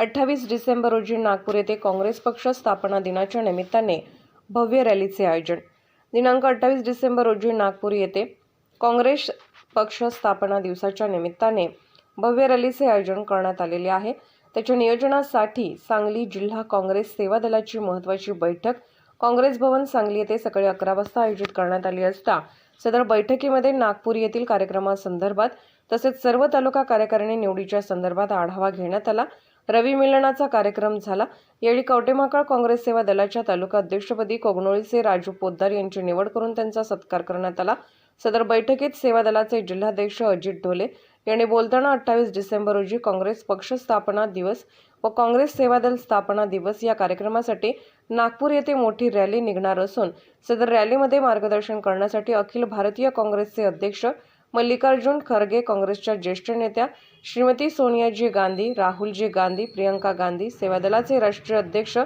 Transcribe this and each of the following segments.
अठ्ठावीस डिसेंबर रोजी नागपूर येथे काँग्रेस पक्ष स्थापना दिनाच्या निमित्ताने भव्य रॅलीचे आयोजन. दिनांक अठ्ठावीस डिसेंबर रोजी नागपूर येथे काँग्रेस पक्ष स्थापना दिवसाच्या निमित्ताने भव्य रॅलीचे आयोजन करण्यात आलेले आहे. त्याच्या नियोजनासाठी सांगली जिल्हा काँग्रेस सेवा दलाची महत्त्वाची बैठक काँग्रेस भवन सांगली येथे सकाळी अकरा वाजता आयोजित करण्यात आली असता सदर बैठकीमध्ये नागपूर येथील कार्यक्रमासंदर्भात तसेच सर्व तालुका कार्यकारिणी निवडीच्या संदर्भात आढावा घेण्यात आला. रवी मिलनाचा कार्यक्रम झाला. यावेळी कवटेमाकळ काँग्रेस सेवा दलाच्या तालुका अध्यक्षपदी कोगनोळीचे राजू पोद्दार यांची निवड करून त्यांचा सत्कार करण्यात आला. सदर बैठकीत सेवा दलाचे जिल्हाध्यक्ष अजित ढोले यांनी बोलताना अठ्ठावीस डिसेंबर रोजी काँग्रेस पक्ष स्थापना दिवस व काँग्रेस सेवा दल स्थापना दिवस या कार्यक्रमासाठी नागपूर येथे मोठी रॅली निघणार असून सदर रॅलीमध्ये मार्गदर्शन करण्यासाठी अखिल भारतीय काँग्रेसचे अध्यक्ष मल्लिकार्जुन खरगे काँग्रेसच्या ज्येष्ठ नेत्या श्रीमती सोनियाजी गांधी राहुलजी गांधी प्रियंका गांधी सेवादलाचे राष्ट्रीय अध्यक्ष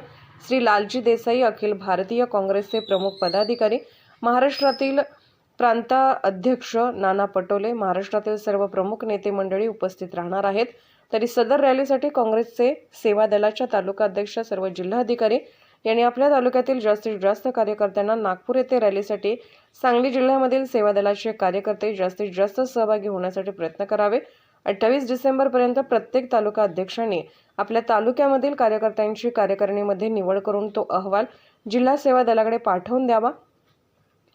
श्री लालजी देसाई अखिल भारतीय काँग्रेसचे प्रमुख पदाधिकारी महाराष्ट्रातील प्रांताध्यक्ष नाना पटोले महाराष्ट्रातील सर्व प्रमुख नेते मंडळी उपस्थित राहणार आहेत. तरी सदर रॅलीसाठी काँग्रेसचे सेवा दलाच्या तालुका अध्यक्ष सर्व जिल्हाधिकारी यांनी आपल्या तालुक्यातील जास्तीत जास्त कार्यकर्त्यांना नागपूर येथे रॅलीसाठी सांगली जिल्ह्यामधील सेवा दलाचे कार्यकर्ते जास्तीत जास्त सहभागी होण्यासाठी प्रयत्न करावे. अठ्ठावीस डिसेंबरपर्यंत प्रत्येक तालुका अध्यक्षांनी आपल्या तालुक्यामधील कार्यकर्त्यांची कार्यकारिणीमध्ये निवड करून तो अहवाल जिल्हा सेवा दलाकडे पाठवून द्यावा.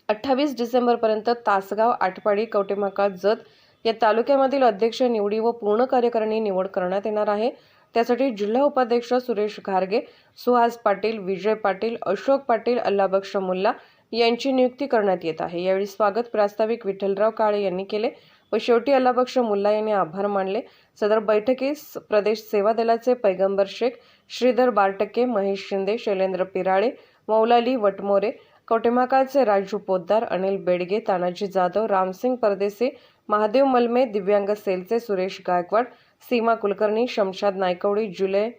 अठ्ठावीस डिसेंबरपर्यंत तासगाव आटपाडी कवटेमाका जत या तालुक्यामधील अध्यक्ष निवडी व पूर्ण कार्यकारिणी निवड करण्यात येणार आहे. त्यासाठी जिल्हा उपाध्यक्ष सुरेश घारगे सुहास पाटील विजय पाटील अशोक पाटील अल्लाबक्ष मुल्ला यांची नियुक्ती करण्यात येत आहे. यावेळी स्वागत प्रास्ताविक विठ्ठलराव काळे यांनी केले व शेवटी अल्लाबक्ष मुल्ला यांनी आभार मानले. सदर बैठकीस प्रदेश सेवा दलाचे पैगंबर शेख श्रीधर बारटके महेश शिंदे शैलेंद्र पिराळे मौलाली वटमोरे कवटेमाकाळचे राजू पोद्दार अनिल बेडगे तानाजी जाधव रामसिंग परदेसे महादेव मलमे दिव्यांग सेलचे सुरेश गायकवाड सीमा कुलकर्णी शमशाद नायकवडी जुले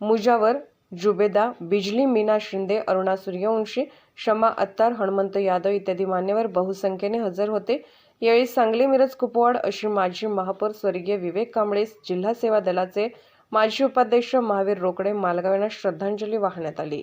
मुजावर जुबेदा बिजली मीना शिंदे अरुणा सूर्यवंशी शमा अत्तार हनुमंत यादव इत्यादी मान्यवर बहुसंख्येने हजर होते. यावेळी सांगली मिरज कुपवाड अशी माजी महापौर स्वर्गीय विवेक कांबळे जिल्हा सेवा दलाचे माजी उपाध्यक्ष महावीर रोकडे मालगाव यांना श्रद्धांजली वाहण्यात आली.